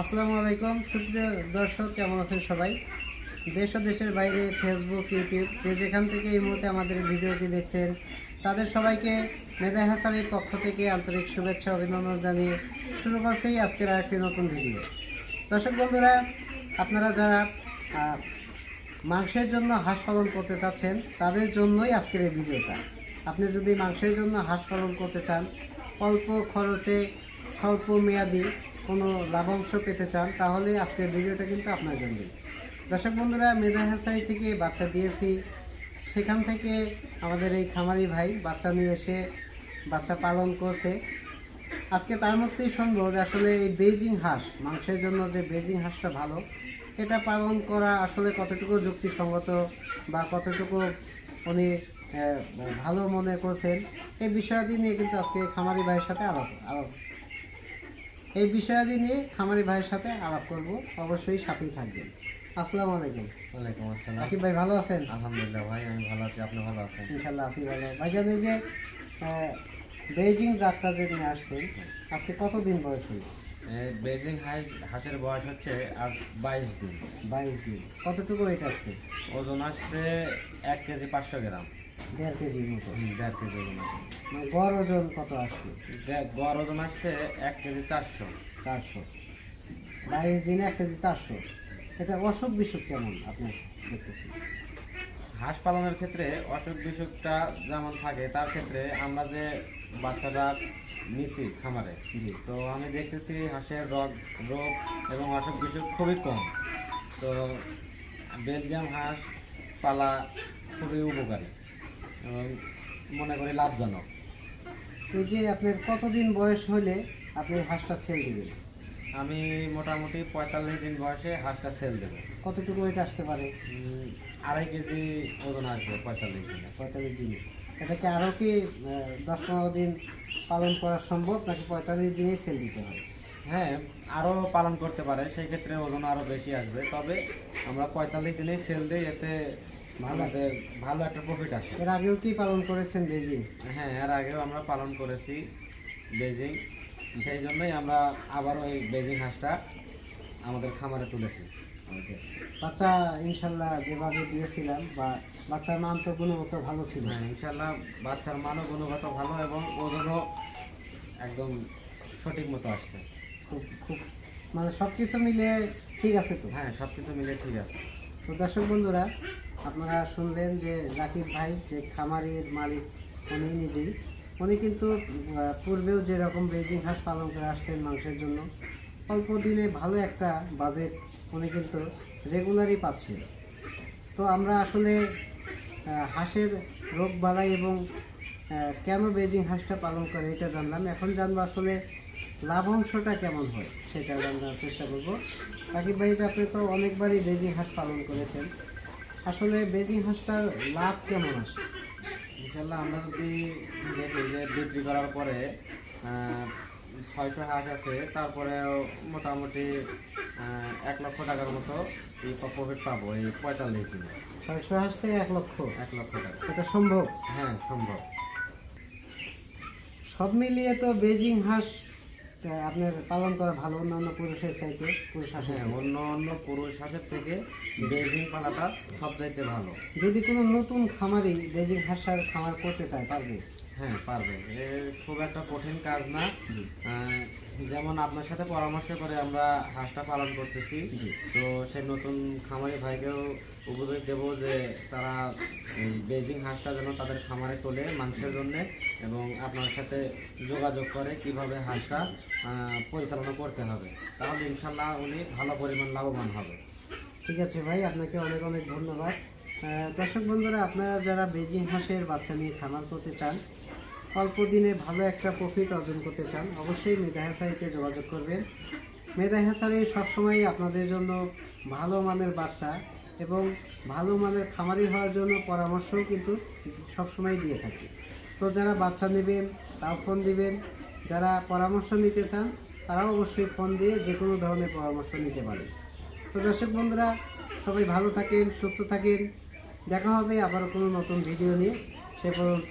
আসসালামু আলাইকুম। সুপ্রিয় দর্শক, কেমন আছেন সবাই? দেশ ও দেশের বাইরে ফেসবুক ইউটিউব যে যেখান থেকে এই মুহূর্তে আমাদের ভিডিওটি দেখছেন, তাদের সবাইকে মেধা হাসানের পক্ষ থেকে আন্তরিক শুভেচ্ছা অভিনন্দন জানিয়ে শুরু করছেই আজকের আরেকটি নতুন ভিডিও। দর্শক বন্ধুরা, আপনারা যারা মাংসের জন্য হাঁস পালন করতে চাচ্ছেন, তাদের জন্যই আজকের এই ভিডিওটা। আপনি যদি মাংসের জন্য হাঁস পালন করতে চান, অল্প খরচে স্বল্প মেয়াদি কোনো লাভাংশ পেতে চান, তাহলে আজকের ভিডিওটা কিন্তু আপনার জন্য দর্শক বন্ধুরা মেধা হাসারি থেকে বাচ্চা দিয়েছি। সেখান থেকে আমাদের এই খামারি ভাই বাচ্চা নিয়ে এসে বাচ্চা পালন করছে। আজকে তার মধ্যেই শুনব যে আসলে এই বেজিং হাঁস, মাংসের জন্য যে বেজিং হাঁসটা ভালো, এটা পালন করা আসলে কতটুকু যুক্তিসঙ্গত বা কতটুকু উনি ভালো মনে করছেন এই বিষয়াদি নিয়ে কিন্তু আজকে খামারি ভাইয়ের সাথে আলাপ আলাপ এই বিষয়াদি নিয়ে খামারি ভাইয়ের সাথে আলাপ করব। অবশ্যই সাথেই থাকবেন। আসসালামু আলাইকুম। ওয়ালাইকুম আসসালাম। আকিব ভাই ভালো আছেন? আলহামদুলিল্লাহ ভাই আমি ভালো আছি। আপনি ভালো আছেন? ইনশাল্লাহ আছি ভালো। ভাইজান এই যে বেজিং জাতটা যে নিয়ে আসছেন আজকে কতদিন বয়স হলো? বেজিং হাঁস হাঁসের বয়স হচ্ছে আজ বাইশ দিন। বাইশ দিন। কতটুকু ওয়েট আসছে ওজন আসছে এক কেজি পাঁচশো গ্রাম। দেড় কেজির মতো দেড় কেজি ওজন আছে। মানে গড় ওজন কত আসছে? গড় ওজন আসছে এক কেজি চারশো। চারশো। বাইশ দিনে এক কেজি চারশো। এটা অসুখ বিসুখ কেমন আপনি দেখতেছেন? হাঁস পালনের ক্ষেত্রে অসুখ বিসুখটা যেমন থাকে তার ক্ষেত্রে আমরা যে বাচ্চাটা নিছি খামারে তো আমি দেখতেছি হাঁসের রোগ রোগ এবং অসুখ বিসুখ খুবই কম। তো বেলজিয়াম হাঁস পালা খুবই উপকারী। মনে করি লাভজনক। এই যে আপনার কতদিন বয়স হলে আপনি হাঁসটা ছেড়ে দিবেন? আমি মোটামুটি পঁয়তাল্লিশ দিন বয়সে হাঁসটা সেল দেবো। কতটুকু ওয়েট আসতে পারে? আড়াই কেজি ওজন আসবে পঁয়তাল্লিশ দিনে। পঁয়তাল্লিশ দিনে। এটাকে আরও কি দশ পনেরো দিন পালন করা সম্ভব নাকি পঁয়তাল্লিশ দিনেই সেল দিতে হবে হ্যাঁ আরও পালন করতে পারে সেই ক্ষেত্রে ওজন আরও বেশি আসবে। তবে আমরা পঁয়তাল্লিশ দিনেই সেল দিই এতে ভালো একটা প্রফিট আসে এর আগেও কি পালন করেছেন বেজিং? হ্যাঁ এর আগেও আমরা পালন করেছি বেজিং। সেই জন্যই আমরা আবারও এই বেজিং হাঁসটা আমাদের খামারে তুলেছি। বাচ্চা ইনশাল্লাহ যেভাবে দিয়েছিলাম বা বাচ্চার মান তো গুণগত ভালো ছিল। হ্যাঁ ইনশাল্লাহ বাচ্চার মানও গুণগত ভালো এবং ওজনও একদম সঠিক মতো আসছে। খুব খুব মানে সব কিছু মিলে ঠিক আছে তো? হ্যাঁ সব কিছু মিলে ঠিক আছে। তো দর্শক বন্ধুরা, আপনারা শুনলেন যে রাকিব ভাই যে খামারের মালিক, উনি নিজেই। উনি কিন্তু পূর্বেও যেরকম বেজিং হাঁস পালন করে আসছেন মাংসের জন্য, অল্প দিনে ভালো একটা বাজেট উনি কিন্তু রেগুলারই পাচ্ছেন। তো আমরা আসলে হাঁসের রোগ বালাই এবং কেন বেজিং হাঁসটা পালন করে এটা জানলাম। এখন জানব আসলে লাভাংশটা কেমন হয় সেটা জানার চেষ্টা করব। রাকিব ভাই আপনি তো অনেকবারই বেজিং হাঁস পালন করেছেন। আসলে বেজিং হাঁসটার লাভ কেমন আসে? ইনশাল্লাহ আমরা যদি দেখি যে বিক্রি করার পরে ছয়শো হাঁস আছে তারপরে মোটামুটি আহ, এক লক্ষ টাকার মতো এই প্রফিট পাবো এই পঁয়তাল্লিশ দিনে। ছয়শো হাঁস থেকে এক লক্ষ? এক লক্ষ টাকা। এটা সম্ভব? হ্যাঁ সম্ভব। সব মিলিয়ে তো বেজিং হাঁস আপনার পালন করা ভালো অন্যান্য পুরুষের চাইতে? পুরুষ হ্যাঁ অন্য অন্য পুরুষ হাঁসের থেকে বেজিং পালাটা সব চাইতে ভালো। যদি কোনো নতুন খামারি বেজিং হাঁসের খামার করতে চায় পারবে? হ্যাঁ পারবে। এ খুব একটা কঠিন কাজ না। যেমন আপনার সাথে পরামর্শ করে আমরা হাঁসটা পালন করতেছি। তো সেই নতুন খামারি ভাইকেও উপদেশ দেবো যে তারা বেজিং হাঁসটা যেন তাদের খামারে তোলে মাংসের জন্য এবং আপনার সাথে যোগাযোগ করে কীভাবে হাঁসটা পরিচালনা করতে হবে। তাহলে ইনশাল্লাহ উনি ভালো পরিমাণ লাভবান হবে। ঠিক আছে ভাই আপনাকে অনেক অনেক ধন্যবাদ। দর্শক বন্ধুরা আপনারা যারা বেজিং হাঁসের বাচ্চা নিয়ে খামার করতে চান অল্প দিনে ভালো একটা প্রফিট অর্জন করতে চান, অবশ্যই মেধা হ্যাসারিতে যোগাযোগ করবেন। মেধা হেসারি সবসময় আপনাদের জন্য ভালো মানের বাচ্চা এবং ভালো মানের খামারি হওয়ার জন্য পরামর্শও কিন্তু সবসময় দিয়ে থাকি। তো যারা বাচ্চা নেবেন, তাও ফোন দিবেন। যারা পরামর্শ নিতে চান, তারাও অবশ্যই ফোন দিয়ে যে কোনো ধরনের পরামর্শ নিতে পারেন। তো দর্শক বন্ধুরা, সবাই ভালো থাকেন, সুস্থ থাকেন। দেখা হবে আবার কোনো নতুন ভিডিও নিয়ে। সে পর্যন্ত